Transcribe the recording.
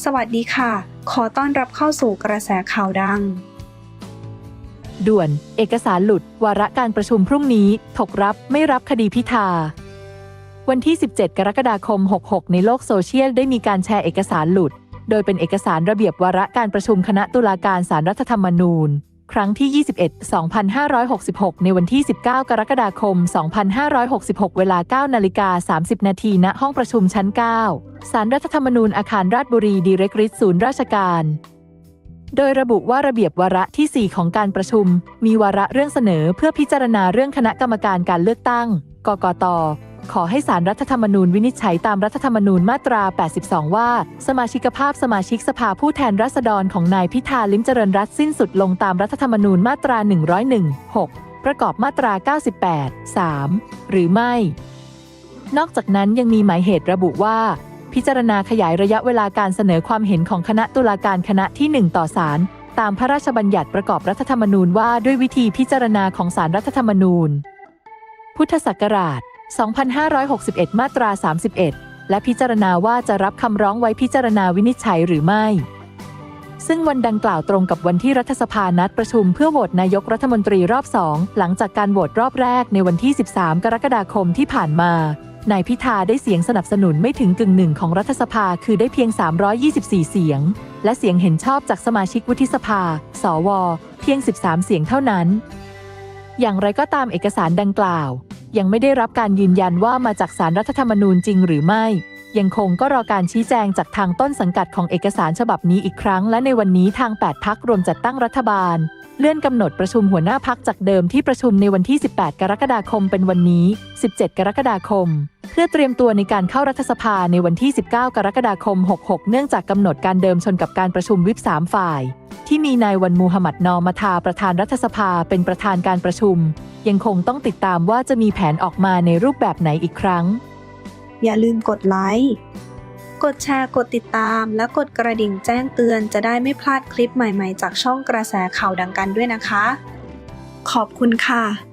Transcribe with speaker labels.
Speaker 1: สวัสดีค่ะ ขอต้อนรับเข้าสู่กระแสข่าวดัง
Speaker 2: ด่วน เอกสารหลุด วาระการประชุมพรุ่งนี้ ถกรับไม่รับคดีพิธา วันที่ 17 กรกฎาคม 66 ในโลกโซเชียลได้มีการแชร์เอกสารหลุด โดยเป็นเอกสารระเบียบวาระการประชุมคณะตุลาการสารรัฐธรรมนูญ ครั้งที่ 21 2566 ในวันที่ 19 กรกฎาคม 2566 เวลา 9 นาฬิกา 30 นาทีณห้องประชุมชั้น 9 สารรัฐธรรมนูญอาคารราชบุรีดีเรกริสศูนย์ราชการ โดยระบุว่าระเบียบวาระที่ 4 ของการประชุม มีวาระเรื่องเสนอเพื่อพิจารณาเรื่องคณะกรรมการการเลือกตั้ง กกต ขอให้สารรัฐธรรมนูญวินิจฉัยตามรัฐธรรมนูญมาตรา 82 ว่า สมาชิกภาพสมาชิกสภาผู้แทนราษฎรของนายพิธาลิ้มเจริญรัตสิ้นสุดลงตามรัฐธรรมนูญมาตรา 101 6 ประกอบมาตรา 98 3 หรือไม่ นอกจากนั้นยังมีหมายเหตุระบุว่า พิจารณาขยายระยะเวลาการเสนอความเห็นของคณะตุลาการคณะที่ 1 ต่อศาลตามพระราชบัญญัติประกอบรัฐธรรมนูญว่าด้วยวิธีพิจารณาของศาลรัฐธรรมนูญ พุทธศักราช 2561 มาตรา 31 และพิจารณาว่าจะรับคำร้องไว้พิจารณาวินิจฉัยหรือไม่ ซึ่งวันดังกล่าวตรงกับวันที่รัฐสภานัดประชุมเพื่อโหวตนายกรัฐมนตรีรอบสองหลังจากการโหวตรอบแรกในวันที่ 13 กรกฎาคมที่ผ่านมานายพิธาได้เสียงสนับสนุนไม่ถึงกึ่งหนึ่งของรัฐสภาคือได้เพียง 324 เสียง และเสียงเห็นชอบจากสมาชิกวุฒิสภา สว เพียง 13 เสียงเท่านั้น อย่างไรก็ตามเอกสารดังกล่าว ยังไม่ได้รับการยืนยันว่ามาจากสารรัฐธรรมนูญจริงหรือไม่ ยังคงก็รอการชี้แจงจากทางต้นสังกัดของเอกสารฉบับนี้อีกครั้ง และในวันนี้ทาง 8 พักรวมจัดตั้งรัฐบาล เลื่อนกำหนดประชุมหัวหน้าพักจากเดิมที่ประชุมในวันที่ 18 กรกฎาคมเป็นวันนี้ 17 กรกฎาคม เพื่อเตรียมตัวในการเข้ารัฐสภาในวันที่ 19 กรกฎาคม 66 เนื่องจากกำหนดการเดิมชนกับการประชุมวิป3ฝ่าย ที่มีนายวันมูฮัมหมัดนอมาทาประธานรัฐสภาเป็นประธานการประชุม ยังคงต้องติดตามว่าจะมีแผนออกมาในรูปแบบไหนอีกครั้ง
Speaker 1: อย่าลืมกดไลค์ กดแชร์ กดติดตาม และกดกระดิ่งแจ้งเตือนจะได้ไม่พลาดคลิปใหม่ๆ จากช่องกระแสข่าวดังกันด้วยนะคะ ขอบคุณค่ะ